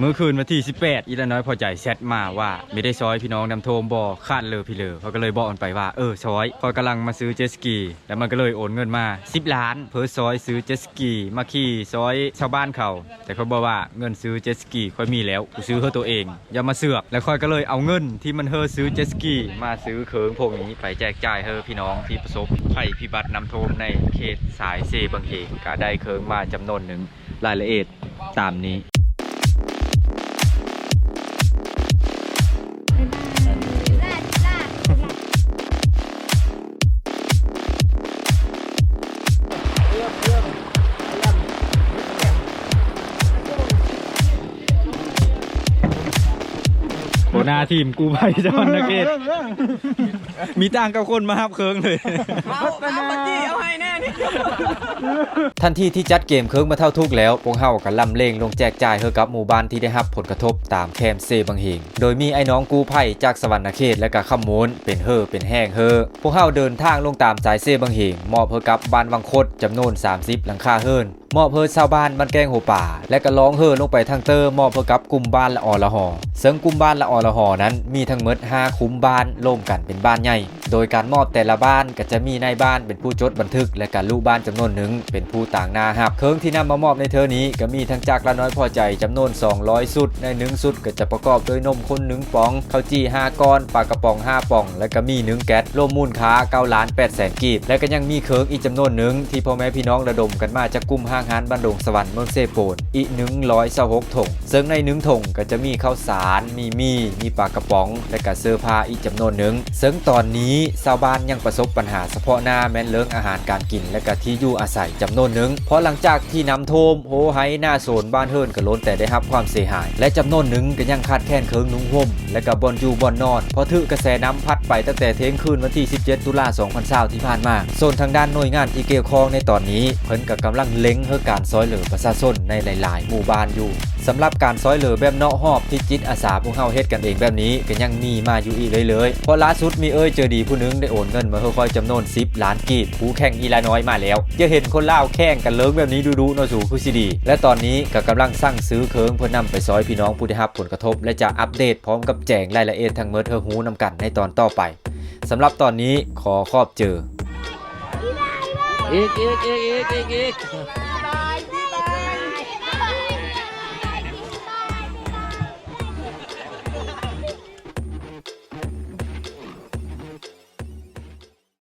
เมื่อคืนวันที่ 18 อีละน้อยพอใจแชทมาว่า ไม่ได้ซอยพี่น้องนำโทมบอคาดเลยพี่เลยเขาก็เลยบอกมันไปว่าเออซอยพอยกำลังมาซื้อเจสกี แล้วมันก็เลยโอนเงินมา 10 ล้าน เพื่อซอยซื้อเจสกีมาขี่ซอยชาวบ้านเขาแต่เขาบอกว่าเงินซื้อเจสกีค่อยมีแล้วกูซื้อเพื่อตัวเองอย่ามาเสือกแล้วค่อยก็เลยเอาเงินที่มันเฮอซื้อเจสกีมาซื้อเคิงพวกนี้ไปแจกจ่ายเฮอพี่น้องที่ประสบภัยพิบัตินำโทมในเขตสายเซบางเขนก็ได้เคิงมาจำนวนหนึ่งรายละเอียดตามนี้ หน้าทีมกูไปจอนนักเกตมีต่างกับคนมาฮับเคิงเลยเอาเอาปจีเอาให้แน่นี่ทันทีที่จัดเกมเคิงมาเท่าทุกแล้วพวกเฮากันลำเลงลงแจกจ่ายเฮอกับหมู่บ้านที่ได้รับผลกระทบตามแคมเซบังเฮงโดยมีไอ้น้องกูไผ่จากสวรรณเขตและก็ขมมูลเป็นเฮอเป็นแห้งเฮอพวกเฮาเดินทางลงตามสายเซบังเฮงมอบเฮอกับบ้านวังคดจำนวน 30 หลังคาเฮิรนมอบเฮอชาวบ้านบ้านแกงหัวป่า และก็ร้องเฮอลงไปทางเตอร์มอบเฮอกับกลุ่มบ้านละออละหอเซึ่งกลุ่มบ้านละออละหอนั้นมีทั้งหมด5คุ้มบ้านร่วมกันเป็นบ้านใหญ่ โดยการมอบแต่ละบ้านก็จะมีนายบ้านเป็นผู้จดบันทึก และการลูกบ้านจำนวนหนึ่งเป็นผู้ต่างนาหับเคิงที่นำมามอบในเทอนี้ก็มีทั้งจากละน้อยพอใจจำนวน 200 สุด ในหนึ่งสุดก็จะประกอบด้วยนมข้นหนึ่งป๋องข้าวจี้5ก้อนปลากระป๋อง 5ป่อง และก็มีหนึ่งแก๊สรวมมูลค่า9ล้าน8แสนกีบ และก็ยังมีเคิงอีกจำนวนหนึ่งที่พ่อแม่พี่น้องระดมกันมาจากกลุ่มห้างฮานบ้านดงสวรรค์เมืองเซโปนอีก126ถงซึ่งในหนึ่งถงก็จะมีข้าวสาร มีมีมีปลากระป๋อง และก็เสื้อผ้าอีกจำนวนหนึ่งซึ่งตอนนี้ชาวบ้านยังประสบปัญหาเฉพาะหน้าแม้นเรื่องอาหารการกินและก็ที่อยู่อาศัยจำนวนหนึ่งเพราะหลังจากที่น้ำท่วมโหไฮหน้าโซนบ้านเฮิรนก็ล้นแต่ได้รับความเสียหาย และจำนวนหนึ่งก็ยังขาดแคลนเคิงนุ่งห่มและก็บอนอยู่บอนนอนเพราะถือกระแสน้ำพัดไปตั้งแต่เทงคืนวันที่ 17 ตุลา2020ที่ผ่านมาส่วนทางด้านหน่วยงานที่เกี่ยวข้องในตอนนี้เพิ่นก็กำลังเล็งเพื่อการซอยเหลือประชาชนในหลาย ๆ หมู่บ้านอยู่ สำหรับการซ้อยเหลือแบบเนาะหอบที่จิตอาสาพวกเฮาเฮ็ดกันเองแบบนี้ก็ยังมีมาอยู่อีกเลยเลยเพราะล่าสุดมีเอ้ยเจอดีผู้นึงได้โอนเงินมาเพื่อคอยจำนวน 10 ล้านกีบผู้แข่งอีลาน้อยมาแล้วอย่าเห็นคนล่าวแข่งกันเลิงแบบนี้ดูๆเนาะสู่คือสิดี และตอนนี้ก็กำลังสร้างซื้อเคิงเพื่อนำไปซ้อยพี่น้องผู้ได้รับผลกระทบ และจะอัปเดตพร้อมกับแจงรายละเอียดทางเมอร์เธอฮูนำกันในตอนต่อไปสำหรับตอนนี้ขอขอบเจออีกอีกอีกอีกอีกอีก